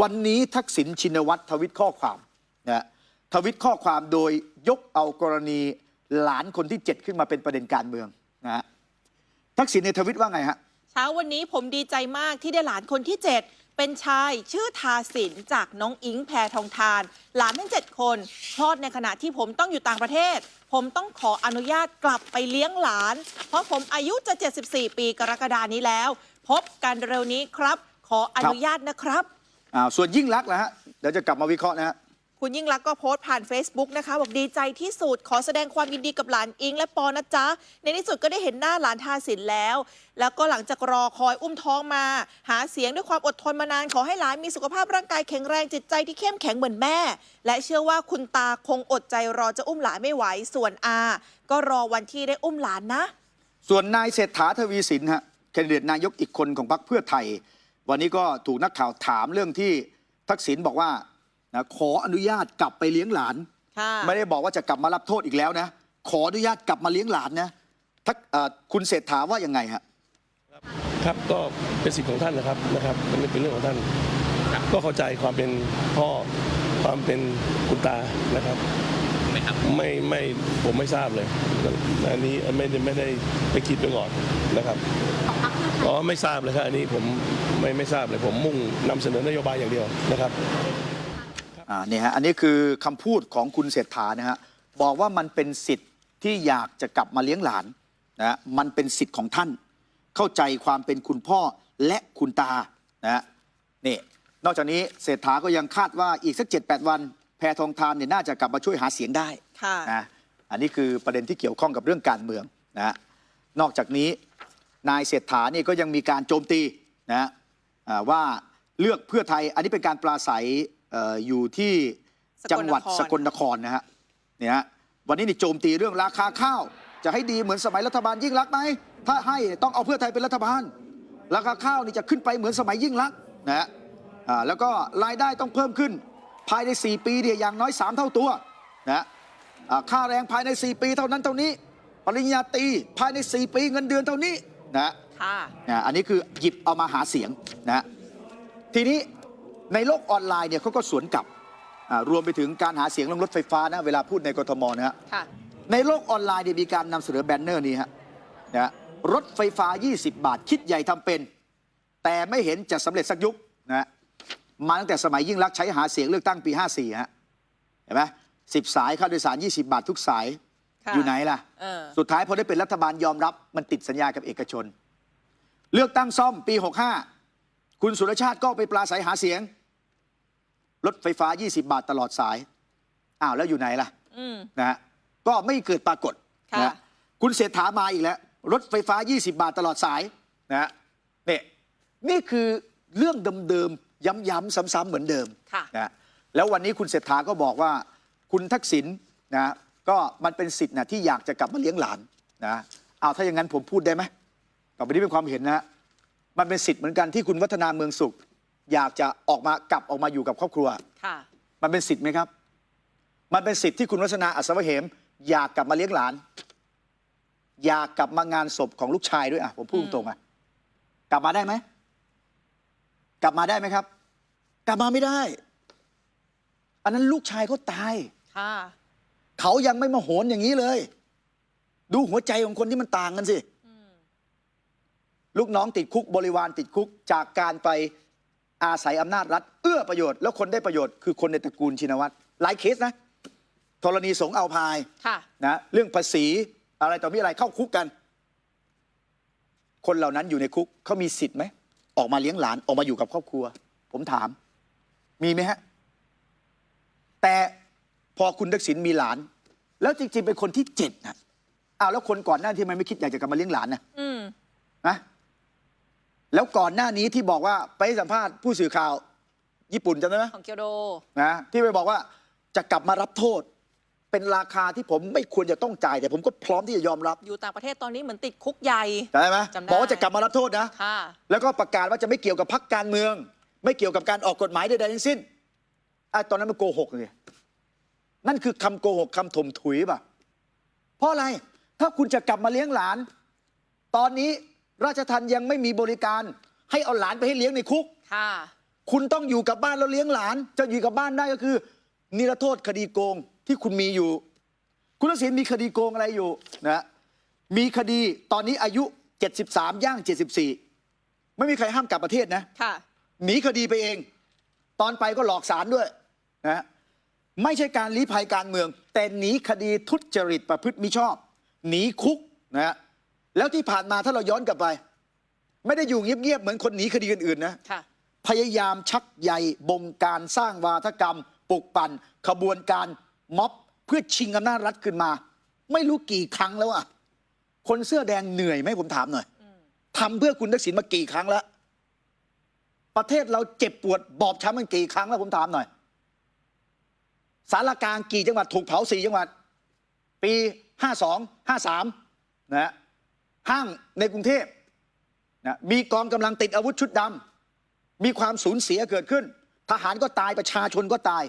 วันนี้ทักษิณชินวัตรทวิตข้อความนะฮะทวิตข้อความโดยยกเอากรณีหลานคนที่ 7 ขึ้นมาเป็นประเด็นการเมืองนะฮะทักษิณในทวิตว่าไงฮะเช้าวันนี้ผมดีใจมากที่ได้หลานคนที่ 7 เป็นชายชื่อทาสินจากน้องอิงแพทองทาน หลานทั้ง 7 คนคลอดในขณะที่ผมต้องอยู่ต่างประเทศ ผมต้องขออนุญาตกลับไปเลี้ยงหลาน เพราะผมอายุจะ 74 ปีกรกฎานี้แล้ว พบกันเร็วนี้ครับ ขออนุญาตนะครับ อ่าส่วนยิ่งรักษณ์นะฮะเดี๋ยวจะกลับมาวิเคราะห์นะฮะ คุณยิ่งรักษณ์ก็โพสต์ผ่าน Facebook นะคะ บอกดีใจที่สุดขอแสดงความยินดีกับหลานอิงและปอนะจ๊ะ ในที่สุดก็ได้เห็นหน้าหลานทาสินแล้ว แล้วก็หลังจากรอคอยอุ้มท้องมา หาเสียงด้วยความอดทนมานาน ขอให้หลานมีสุขภาพร่างกายแข็งแรงจิตใจที่เข้มแข็งเหมือนแม่ และเชื่อว่าคุณตาคงอดใจรอจะอุ้มหลานไม่ไหวส่วนอา ก็รอวันที่ได้อุ้มหลานนะ ส่วนนายเศรษฐาทวีสินฮะแคนดิเดตนายกอีกคนของพรรคเพื่อไทย วันนี้ก็ถูกนักข่าวถามเรื่องที่ทักษิณบอกว่านะขออนุญาตกลับไปเลี้ยงหลาน ค่ะ ไม่ได้บอกว่าจะกลับมารับโทษอีกแล้วนะ ขออนุญาตกลับมาเลี้ยงหลานนะทักเอ่อคุณเศรษฐาว่ายังไงฮะ ครับก็เป็นสิทธิ์ของท่านนะครับนะครับมันเป็นเรื่องของท่าน ก็เข้าใจความเป็นพ่อความเป็นคุณตานะครับไม่ไม่ผมไม่ทราบเลยอันนี้ไม่ได้ไม่ได้ไปคิดไปก่อนนะครับอ๋อไม่ทราบเลยครับอันนี้ผม ไม่ไม่ทราบเลยผมมุ่งนำเสนอนโยบายอย่างเดียวนะครับอ่านี่ฮะอันนี้คือคำพูดของคุณเศรษฐานะฮะบอกว่ามันเป็นสิทธิ์ที่อยากจะกลับมาเลี้ยงหลานนะฮะมันเป็นสิทธิ์ของท่าน เข้าใจความเป็นคุณพ่อและคุณตานะฮะนี่นอกจากนี้เศรษฐาก็ยังคาดว่าอีกสัก 7-8 วัน แพทองทานเนี่ยน่าจะกลับมาช่วยหาเสียงได้ค่ะนะอันนี้คือประเด็นที่เกี่ยวข้องกับเรื่องการเมืองนะฮะนอกจากนี้นายเศรษฐานี่ก็ยังมีการโจมตีนะฮะอ่า ว่าเลือกเพื่อไทย อันนี้เป็นการปราศัยเอ่ออยู่ที่จังหวัดสสกกลลนนคครรนะฮะเนี่ยฮะวันนี้นี่โจมตีเรื่องราคาข้าว จะให้ดีเหมือนสมัยรัฐบาลยิ่งรักษณ์ไหมถ้าให้ต้องเอาเพื่อไทยเป็นรัฐบาล ราคาข้าวนี่จะขึ้นไปเหมือนสมัยยิ่งรักษณ์นะฮะอ่าแล้วก็รายได้ต้องเพิ่มขึ้นภายใน 4 ปีเนี่ยอย่างน้อย 3 เท่าตัวนะฮะอ่าค่าแรงภายใน 4 ปีเท่านั้นเท่านี้ ปริญญาตรีภายใน 4 ปีเงินเดือนเท่านี้นะ ค่ะนะอันนี้คือหยิบเอามาหาเสียงนะทีนี้ในโลกออนไลน์เนี่ยเขาก็สวนกลับอ่ารวมไปถึงการหาเสียงเรื่องรถไฟฟ้านะเวลาพูดในกทมนะฮะค่ะ ในโลกออนไลน์เนี่ยมีการนำเสนอแบนเนอร์นี้ฮะนะรถไฟฟ้า 20 บาท คิดใหญ่ทำเป็น แต่ไม่เห็นจะสำเร็จสักยุคนะมาตั้งแต่สมัยยิ่งรักษณ์ใช้หาเสียงเลือกตั้งปี 54ฮะเห็นไหมสิบสายค่าโดยสาร 20 บาททุกสายค่ะอยู่ไหนล่ะ เออ สุดท้ายพอได้เป็นรัฐบาลยอมรับมันติดสัญญากับเอกชน เลือกตั้งซ่อมปี 65 คุณสุรชาติก็ไปปราศัยหาเสียง รถไฟฟ้า 20 บาทตลอดสาย อ้าวแล้วอยู่ไหนล่ะอืมนะฮะก็ไม่เกิดปรากฏค่ะนะฮะคุณเศรษฐามาอีกแล้ว รถไฟฟ้า 20 บาทตลอดสายนะฮะนี่นี่คือเรื่องเดิมๆย้ำๆซ้ำๆเหมือนเดิมค่ะนะฮะแล้ววันนี้คุณเศรษฐาก็บอกว่า คุณทักษิณนะก็มันเป็นสิทธิ์นะที่อยากจะกลับมาเลี้ยงหลานนะเอาถ้าอย่างนั้นผมพูดได้ไหม ต่อไปนี้เป็นความเห็นนะฮะมันเป็นสิทธิ์เหมือนกันที่คุณวัฒนาเมืองสุข อยากจะออกมากลับออกมาอยู่กับครอบครัว ค่ะ มันเป็นสิทธิ์ไหมครับ มันเป็นสิทธิ์ที่คุณวัฒนาอัศวเหม อยากกลับมาเลี้ยงหลาน อยากกลับมางานศพของลูกชายด้วยอะผมพูดอืมตรงๆอะกลับมาได้ไหมกลับมาได้ไหมครับ กลับมาไม่ได้ อันนั้นลูกชายเขาตาย ค่ะ เขายังไม่มาโหนอย่างนี้เลย ดูหัวใจของคนที่มันต่างกันสิอืม ลูกน้องติดคุกบริวารติดคุกจากการไปอาศัยอำนาจรัฐ เอื้อประโยชน์แล้วคนได้ประโยชน์คือคนในตระกูลชินวัตรหลายเคสนะธรณีสงฆ์เอาพายค่ะนะเรื่องภาษีอะไรต่อมีอะไรเข้าคุกกัน คนเหล่านั้นอยู่ในคุกเขามีสิทธิ์ไหมออกมาเลี้ยงหลานออกมาอยู่กับครอบครัว ผมถาม มีไหมฮะ แต่พอคุณทักษิณมีหลาน แล้วจริงๆเป็นคนที่เจ็ดนะอ้าวแล้วคนก่อนหน้าที่ทำไมไม่คิดอยากจะกลับมาเลี้ยงหลานนะอืมนะ แล้วก่อนหน้านี้ที่บอกว่าไปให้สัมภาษณ์ผู้สื่อข่าว ญี่ปุ่นจำได้ไหมของเกียวโดนะที่ไปบอกว่าจะกลับมารับโทษ เป็นราคาที่ผมไม่ควรจะต้องจ่าย แต่ผมก็พร้อมที่จะยอมรับอยู่ต่างประเทศตอนนี้เหมือนติดคุกใหญ่จำได้ไหมจำได้บอกว่าจะกลับมารับโทษนะค่ะแล้วก็ประกาศว่าจะไม่เกี่ยวกับพรรคการเมือง ไม่เกี่ยวกับการออกกฎหมายใดๆทั้งสิ้นไอ้ตอนนั้นมันโกหกเลยนั่นคือคำโกหกคำถมถุยป่ะเพราะอะไรถ้าคุณจะกลับมาเลี้ยงหลาน ตอนนี้ ราชทันยังไม่มีบริการ ให้เอาหลานไปให้เลี้ยงในคุก ค่ะ คุณต้องอยู่กับบ้านแล้วเลี้ยงหลาน จะอยู่กับบ้านได้ก็คือ นิรโทษคดีโกงที่คุณมีอยู่ คุณทักษิณมีคดีโกงอะไรอยู่นะมีคดีตอนนี้อายุ 73 ย่าง 74 ไม่มีใครห้ามกลับประเทศนะ ค่ะ หนีคดีไปเอง ตอนไปก็หลอกสารด้วยนะไม่ใช่การลี้ภัยการเมือง แต่หนีคดีทุจริตประพฤติมิชอบ หนีคุกนะฮะ แล้วที่ผ่านมาถ้าเราย้อนกลับไป ไม่ได้อยู่เงียบๆเหมือนคนหนีคดีอื่นๆนะค่ะ พยายามชักใยบงการสร้างวาทกรรมปลุกปั่นขบวนการม็อบเพื่อชิงอำนาจรัฐขึ้นมา ไม่รู้กี่ครั้งแล้วอะคนเสื้อแดงเหนื่อยไหมผมถามหน่อยทำเพื่อคุณทักษิณมากี่ครั้งแล้ว ประเทศเราเจ็บปวดบอบช้ำมันกี่ครั้งแล้วผมถามหน่อย สารกลางกี่จังหวัดถูกเผาสี่จังหวัด ปีห้าสองห้าสามนะฮะ ห้างในกรุงเทพนะมีกองกำลังติดอาวุธชุดดำมีความสูญเสียเกิดขึ้น ทหารก็ตายประชาชนก็ตาย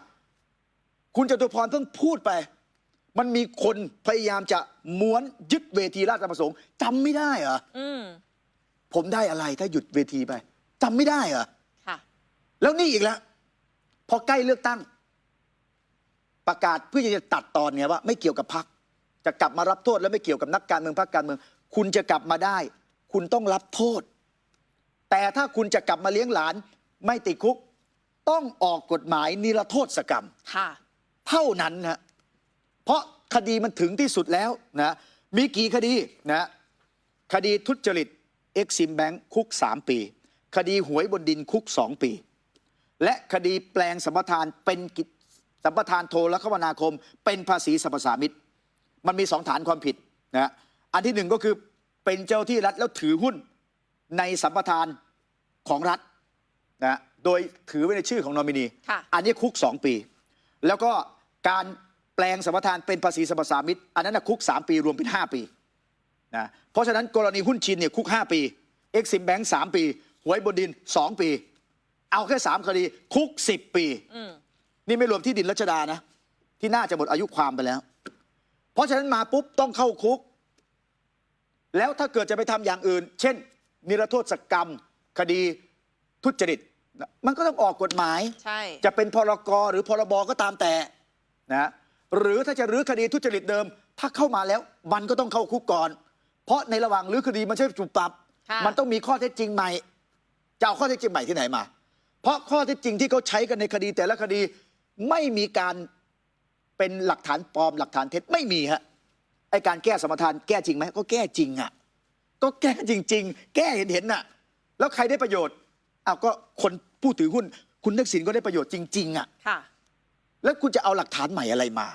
คุณจตุพรเพิ่งพูดไป มันมีคนพยายามจะม้วนยึดเวทีราชประสงค์จำไม่ได้เหรออืมผมได้อะไรถ้าหยุดเวทีไปจำไม่ได้เหรอค่ะแล้วนี่อีกแล้วพอใกล้เลือกตั้ง ประกาศเพื่อจะตัดตอนเนี่ยว่า ไม่เกี่ยวกับพักจะกลับมารับโทษแล้วไม่เกี่ยวกับนักการเมืองพรรคการเมือง คุณจะกลับมาได้ คุณต้องรับโทษ แต่ถ้าคุณจะกลับมาเลี้ยงหลาน ไม่ติดคุก ต้องออกกฎหมายนิรโทษกรรมค่ะเท่านั้นนะเพราะคดีมันถึงที่สุดแล้วนะมีกี่คดีนะคดีทุจริตเอ็กซิมแบงคุก 3 ปี คดีหวยบนดินคุก 2 ปี และคดีแปลงสัมปทานเป็นกิจสัมปทานโทรคมนาคม เป็นภาษีสรรพสามิตมันมีสองฐานความผิดนะ อันที่หนึ่งก็คือเป็นเจ้าที่รัฐแล้วถือหุ้นในสัมปทานของรัฐนะโดยถือไว้ในชื่อของนอมินีค่ะอันนี้คุก 2 ปี แล้วก็การแปลงสัมปทานเป็นภาษีสรรพสามิตอันนั้นนะคุก 3 ปีรวมเป็น 5 ปีนะเพราะฉะนั้นกรณีหุ้นชินเนี่ยคุก 5 ปีเอ็กซิมแบงค์3ปีหวยบนดิน 2 ปี เอาแค่ 3 คดี คุก 10 ปีอืมนี่ไม่รวมที่ดินรัชดานะ ที่น่าจะหมดอายุความไปแล้ว เพราะฉะนั้นมาปุ๊บต้องเข้าคุก แล้วถ้าเกิดจะไปทำอย่างอื่น เช่น นิรโทษกรรม คดีทุจริตนะมันก็ต้องออกกฎหมายใช่จะเป็นพรกหรือพรบก็ตามแต่นะหรือถ้าจะรื้อคดีทุจริตเดิม ถ้าเข้ามาแล้วมันก็ต้องเข้าคุกก่อน เพราะในระหว่างรื้อคดีมันใช่ถูกปรับค่ะมันต้องมีข้อเท็จจริงใหม่จะเอาข้อเท็จจริงใหม่ที่ไหนมา เพราะข้อเท็จจริงที่เขาใช้กันในคดีแต่ละคดีไม่มีการเป็นหลักฐานปลอมหลักฐานเท็จไม่มีฮะ ไอการแก้สมรทานแก้จริงไหมก็แก้จริงอะก็แก้จริง ๆ แก้เห็นเห็นๆน่ะ แล้วใครได้ประโยชน์อ้าวก็คนผู้ถือหุ้น คุณทักษิณก็ได้ประโยชน์จริง ๆ อะ ค่ะ แล้วคุณจะเอาหลักฐานใหม่อะไรมา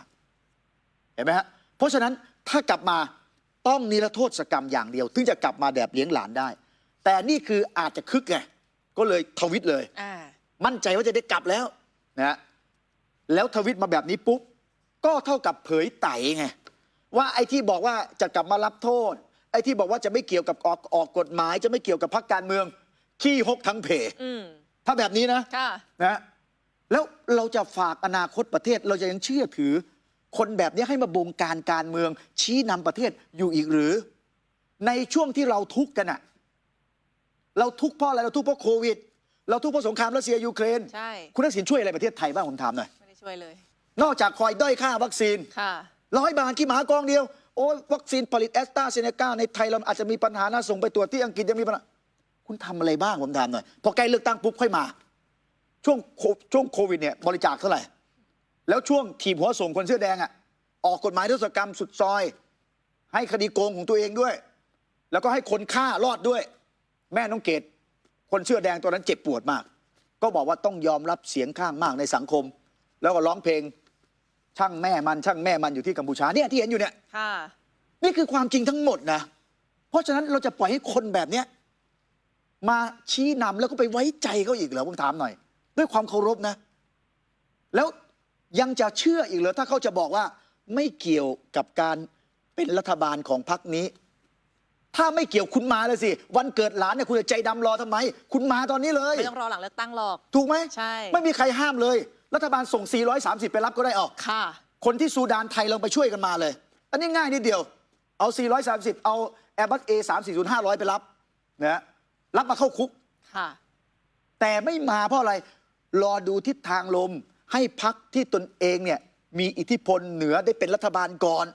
เห็นไหมฮะ เพราะฉะนั้นถ้ากลับมาต้องนิรโทษกรรมอย่างเดียว ถึงจะกลับมาแบบเลี้ยงหลานได้ แต่นี่คืออาจจะคึกไง ก็เลยทวิตเลย อ่า มั่นใจว่าจะได้กลับแล้วนะฮะแล้วทวิตมาแบบนี้ปุ๊บ ก็เท่ากับเผยไต่ไง ว่าไอ้ที่บอกว่าจะกลับมารับโทษ ไอ้ที่บอกว่าจะไม่เกี่ยวกับออกออกกฎหมาย จะไม่เกี่ยวกับพรรคการเมือง ขี้หกทั้งเพ อืมถ้าแบบนี้นะค่ะ นะแล้วเราจะฝากอนาคตประเทศเราจะยังเชื่อถือ คนแบบนี้ให้มาบงการการเมือง ชี้นำประเทศอยู่อีกหรือ ในช่วงที่เราทุกข์กันอะเราทุกข์เพราะอะไรเราทุกข์เพราะโควิด เราทุกข์เพราะสงครามรัสเซียยูเครน ใช่ คุณทักษิณช่วยอะไรประเทศไทยบ้างผมถามหน่อย ไม่ได้ช่วยเลย นอกจากคอยด้อยค่าวัคซีน ค่ะ ร้อยบาทกี่หมากองเดียว โอ้ยวัคซีนผลิตแอสตราเซเนกาในไทยเราอาจจะมีปัญหานะส่งไปตรวจที่อังกฤษยังมีปัญหาคุณทำอะไรบ้างผมถามหน่อย พอใกล้เลือกตั้งปุ๊บค่อยมา ช่วงช่วงโควิดเนี่ยบริจาคเท่าไหร่ แล้วช่วงทีมหัวส่งคนเสื้อแดงอะออกกฎหมายทศกรรมสุดซอย ให้คดีโกงของตัวเองด้วย แล้วก็ให้คนฆ่ารอดด้วย แม่น้องเกดคนเสื้อแดงตัวนั้นเจ็บปวดมาก ก็บอกว่าต้องยอมรับเสียงข้างมากในสังคม แล้วก็ร้องเพลง ช่างแม่มันช่างแม่มันอยู่ที่กัมพูชาเนี่ยที่เห็นอยู่เนี่ยค่ะ นี่คือความจริงทั้งหมดนะ เพราะฉะนั้นเราจะปล่อยให้คนแบบเนี้ยมาชี้นำแล้วก็ไปไว้ใจเขาอีกเหรอผมถามหน่อย ด้วยความเคารพนะ แล้วยังจะเชื่ออีกเหรอถ้าเขาจะบอกว่า ไม่เกี่ยวกับการเป็นรัฐบาลของพรรคนี้ ถ้าไม่เกี่ยวคุณมาเลยสิ วันเกิดหลานเนี่ยคุณจะใจดำรอทำไม คุณมาตอนนี้เลย ไม่ต้องรอหลังเลือกตั้งหรอก ถูกไหมใช่ ไม่มีใครห้ามเลย รัฐบาลส่ง 430 ไปรับก็ได้ออก ค่ะ คนที่ซูดานไทยลงไปช่วยกันมาเลย อันนี้ง่ายนิดเดียว เอา 430 เอา Airbus A 3 4 0 500ไปรับนะฮะรับมาเข้าคุก ค่ะ แต่ไม่มาเพราะอะไร รอดูทิศทางลม ให้พักที่ตนเองเนี่ยมีอิทธิพลเหนือได้เป็นรัฐบาลก่อน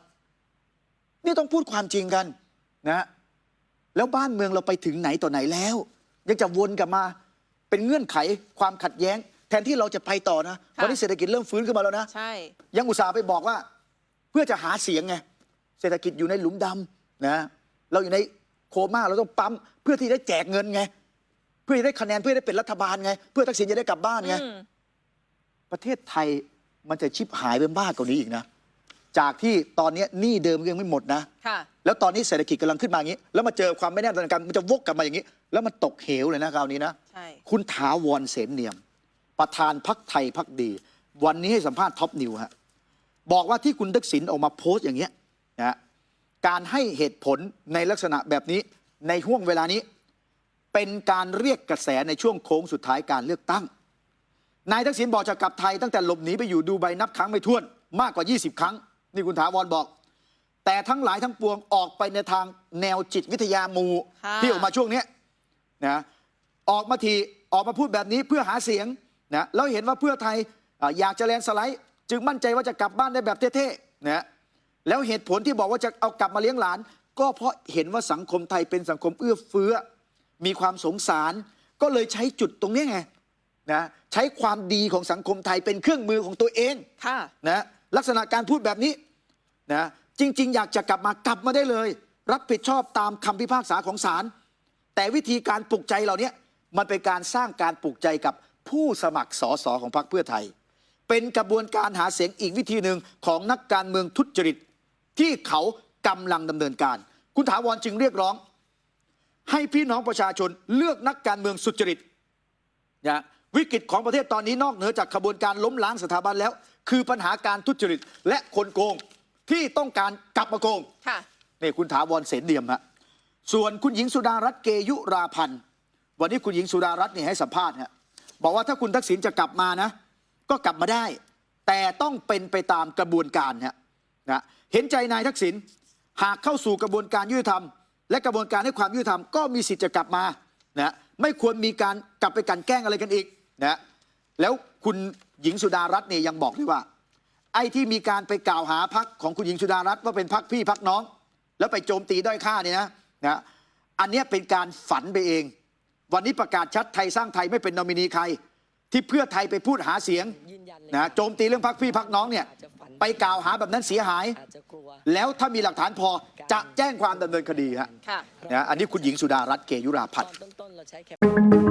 นี่ต้องพูดความจริงกันนะแล้วบ้านเมืองเราไปถึงไหนต่อไหนแล้ว ยังจะวนกลับมาเป็นเงื่อนไขความขัดแย้ง แทนที่เราจะไปต่อนะค่ะวันนี้เศรษฐกิจเริ่มฟื้นขึ้นมาแล้วนะใช่ยังอุตส่าห์ไปบอกว่า เพื่อจะหาเสียงไงเศรษฐกิจอยู่ในหลุมดำนะเราอยู่ในโคม่าเราต้องปั๊มเพื่อที่ได้แจกเงินไง เพื่อจะได้คะแนนเพื่อได้เป็นรัฐบาลไง เพื่อทักษิณจะได้กลับบ้านไงอืมประเทศไทยมันจะชิบหายไปมากกว่านี้อีกนะ จากที่ตอนนี้หนี้เดิมยังไม่หมดนะค่ะแล้วตอนนี้เศรษฐกิจกำลังขึ้นมาอย่างนี้ แล้วมาเจอความไม่แน่นอนทางการมันจะวกกลับมาอย่างนี้ แล้วมันตกเหวเลยนะคราวนี้นะใช่คุณถาวรเสนเนียม ประธานพักไทยพักดี วันนี้ให้สัมภาษณ์ท็อปนิวฮะบอกว่าที่คุณทักษิณออกมาโพสต์อย่างเงี้ยนะฮะการให้เหตุผลในลักษณะแบบนี้ในห่วงเวลานี้ เป็นการเรียกกระแสในช่วงโค้งสุดท้ายการเลือกตั้ง นายทักษิณบอกจะกลับไทยตั้งแต่หลบหนีไปอยู่ดูไบนับครั้งไม่ถ้วนมากกว่า 20 ครั้ง นี่คุณถาวรบอก แต่ทั้งหลายทั้งปวงออกไปในทางแนวจิตวิทยาหมูค่ะที่ออกมาช่วงเนี้ยนะออกมาทีออกมาพูดแบบนี้เพื่อหาเสียง นะแล้วเห็นว่าเพื่อไทยอะอยากจะแลนด์สไลด์ จึงมั่นใจว่าจะกลับบ้านได้แบบเท่ๆนะแล้วเหตุผลที่บอกว่าจะเอากลับมาเลี้ยงหลาน ก็เพราะเห็นว่าสังคมไทยเป็นสังคมเอื้อเฟื้อ มีความสงสาร ก็เลยใช้จุดตรงนี้ไงนะใช้ความดีของสังคมไทยเป็นเครื่องมือของตัวเองค่ะนะลักษณะการพูดแบบนี้นะจริง ๆ อยากจะกลับมากลับมาได้เลย รับผิดชอบตามคำพิพากษาของศาลแต่วิธีการปลุกใจเหล่านี้มันเป็นการสร้างการปลุกใจกับ ผู้สมัครสสของพรรคเพื่อไทย เป็นกระบวนการหาเสียงอีกวิธีหนึ่งของนักการเมืองทุจริต ที่เขากำลังดำเนินการ คุณถาวรจึงเรียกร้อง ให้พี่น้องประชาชนเลือกนักการเมืองสุจริตนะวิกฤตของประเทศตอนนี้นอกเหนือจากขบวนการล้มล้างสถาบันแล้ว คือปัญหาการทุจริตและคนโกงที่ต้องการกลับมาโกงค่ะนี่คุณถาวรเสนเดียมฮะส่วนคุณหญิงสุดารัตน์เกยุราพันธ์วันนี้คุณหญิงสุดารัตน์เนี่ยให้สัมภาษณ์ฮะ บอกว่าถ้าคุณทักษิณจะกลับมานะ ก็กลับมาได้ แต่ต้องเป็นไปตามกระบวนการฮะนะเห็นใจนายทักษิณหากเข้าสู่กระบวนการยุติธรรม และกระบวนการให้ความยุติธรรมก็มีสิทธิ์จะกลับมานะไม่ควรมีการกลับไปกันแกล้งอะไรกันอีกนะแล้วคุณหญิงสุดารัตน์เนี่ยยังบอกด้วยว่า ไอ้ที่มีการไปกล่าวหาพักของคุณหญิงสุดารัตน์ว่าเป็นพักพี่พักน้อง แล้วไปโจมตีด้อยค่าเนี่ยนะนะอันนี้เป็นการฝันไปเอง วันนี้ประกาศชัดไทยสร้างไทยไม่เป็นนอมินีใคร ที่เพื่อไทยไปพูดหาเสียงยืนยันเลยนะค่ะโจมตีเรื่องพักพี่พักน้องเนี่ยไปกล่าวหาแบบนั้นเสียหายอาจจะกลัวแล้วถ้ามีหลักฐานพอจะแจ้งความดำเนินคดีฮะค่ะนะอันนี้คุณหญิงสุดารัตน์เกยุราพัตน